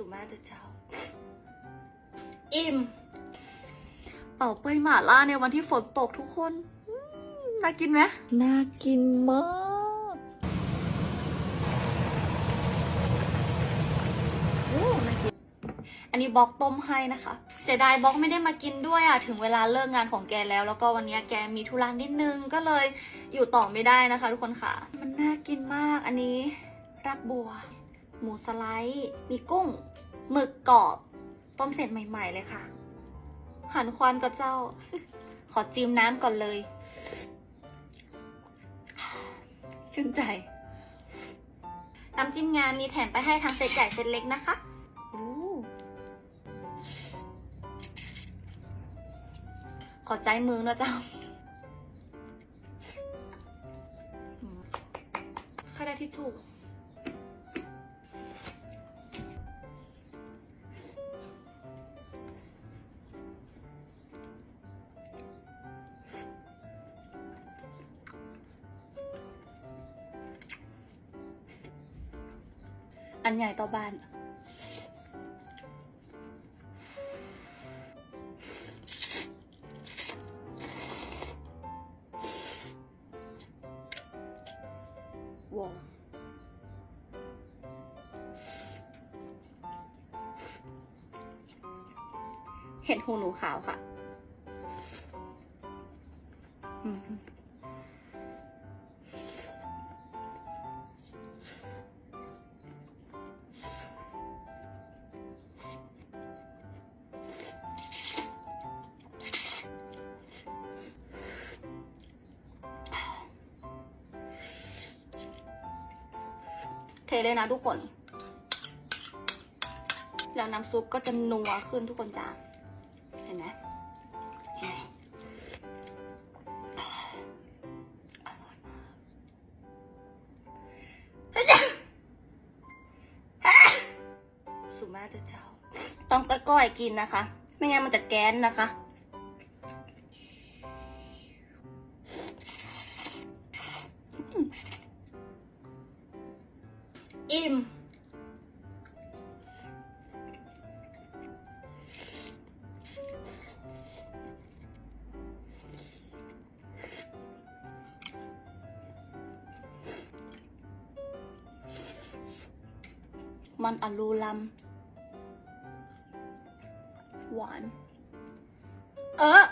สุมาเถอะเจ้า อิ่ม เป่าเป้ยหม่าล่าในวันที่ฝนตกทุกคนอืมน่ากินไหมน่ากินมากโอ้น่ากินอันนี้บล็อกต้มให้นะคะ เสียดายบล็อกไม่ได้มากินด้วยอะถึงเวลาเลิกงานของแกแล้ว แล้วก็วันนี้แกมีธุระนิดนึงก็เลยอยู่ต่อไม่ได้นะคะ ทุกคนค่ะ มันน่ากินมากอันนี้รักบัว หมูสไลด์ มีกุ้ง หมึกกรอบ ต้มเสร็จใหม่ ๆ เลยค่ะ หันควันกับเจ้า ขอจิ้มน้ำก่อนเลย ชื่นใจ น้ำจิ้มงานมีแถมไปให้ทั้งเซตใหญ่เซตเล็กนะคะอขอใจมือนะเจ้าใครได้ที่ถูก อันใหญ่ต่อบ้าน ว้าวเห็ดหูหนูขาวค่ะ อืม เทเลยนะทุกคน แล้วน้ำซุปก็จะนัวขึ้นทุกคนจ้าเห็นไหมสุมาเถอะเจ้า ต้องตะก้อยกินนะคะ ไม่งั้นมันจะแก๊นนะคะ อิ่ม มันอลูลัมหวาน เออ